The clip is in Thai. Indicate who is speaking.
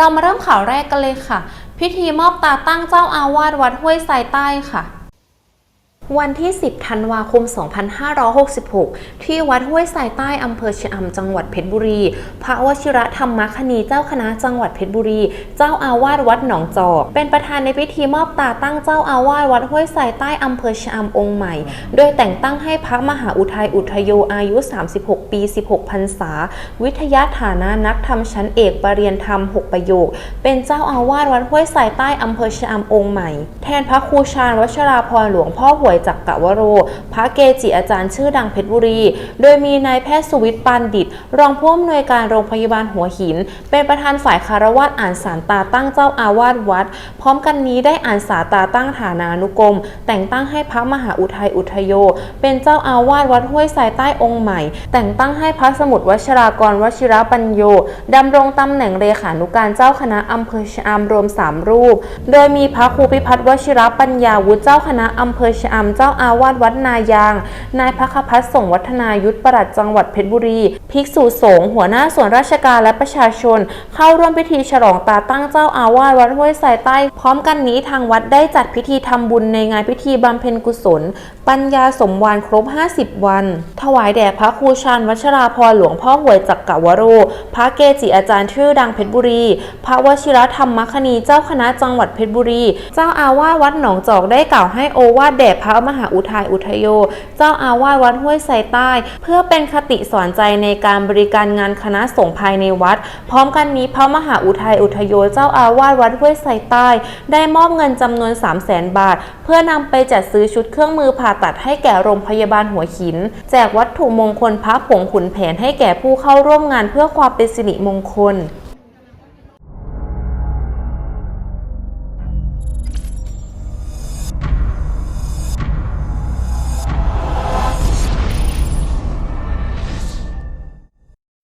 Speaker 1: เรามาเริ่มข่าวแรกกันเลยค่ะ พิธีมอบตาตั้งเจ้าอาวาสวัดห้วยทรายใต้ค่ะ วันที่ 10 ธันวาคม 2566 ที่วัดห้วยทรายใต้อำเภอชะอำจังหวัดเพชรบุรี พระวชิระธรรมคณีเจ้าคณะจังหวัดเพชรบุรี เจ้าอาวาสวัดหนองจอก เป็นประธานในพิธีมอบตาตั้งเจ้าอาวาสวัดห้วยทรายใต้อำเภอชะอำองค์ใหม่ โดยแต่งตั้งให้พระมหาอุทัยอุทโยอายุ 36 ปี 16 พรรษา วิทยาฐานะนักธรรมชั้นเอกปรริยนธรรม 6 ประโยค เป็นเจ้าอาวาสวัดห้วยทรายใต้อำเภอชะอำองค์ใหม่ แทนพระครูชาญวชราพรหลวงพ่อหวยจักกะวโร พระเกจิอาจารย์ชื่อดังเพชรบุรี โดยมีนายแพทย์สุวิทย์ปานดิต รองผู้อำนวยการโรงพยาบาลหัวหิน เป็นประธานฝ่ายคารวะอ่านสารตาตั้งเจ้าอาวาสวัด พร้อมกันนี้ได้อ่านสาตาตั้งฐานานุกรม แต่งตั้งให้พระมหาอุทัยอุทโย เป็นเจ้าอาวาสวัดห้วยทรายใต้องค์ใหม่ แต่งตั้งให้พระสมุทรวชิรากรวชิระปัญโยดำรงตำแหน่งเลขานุการเจ้าคณะอำเภอชะอำรวม 3 รูป โดยมีพระครูพิพัฒน์วชิระปัญญาวุฒิเจ้าคณะอำเภอชะอำเจ้าอาวาสวัดนายาง นายพระคพัฒนส่งวัฒนายุทธประหลัดจังหวัดเพชรบุรี ภิกษุสงฆ์หัวหน้าส่วนราชการและประชาชน เข้าร่วมพิธีฉลองตาตั้งเจ้าอาวาสวัดห้วยทรายใต้ พร้อมกันนี้ทางวัดได้จัดพิธีทำบุญในงานพิธีบำเพ็ญกุศล ปัญญาสมวานครบ 50 วัน ถวายแด่พระครูชาญวัชราพรหลวงพ่อหวยจักกะวโร พระเกจิอาจารย์ชื่อดังเพชรบุรี พระวชิรธรรมคณีเจ้าคณะจังหวัดเพชรบุรี เจ้าอาวาสวัดหนองจอกได้กล่าวให้โอวาทแด่พระมหาอุทัยอุทยโย เจ้าอาวาสวัดห้วยไซใต้ เพื่อเป็นคติสอนใจในการบริการงานคณะสงฆ์ภายในวัด พร้อมกันนี้พระมหาอุทัยอุทยโย เจ้าอาวาสวัดห้วยไซใต้ ได้มอบเงินจำนวน 3 0 0แสนบาท เพื่อนำไปจัดซื้อชุดเครื่องมือผ่าตัดให้แก่โรงพยาบาลหัวหิน แจกวัตถุมงคลพระผงขุนแผนให้แก่ผู้เข้าร่วมงานเพื่อความเป็นสิริมงคล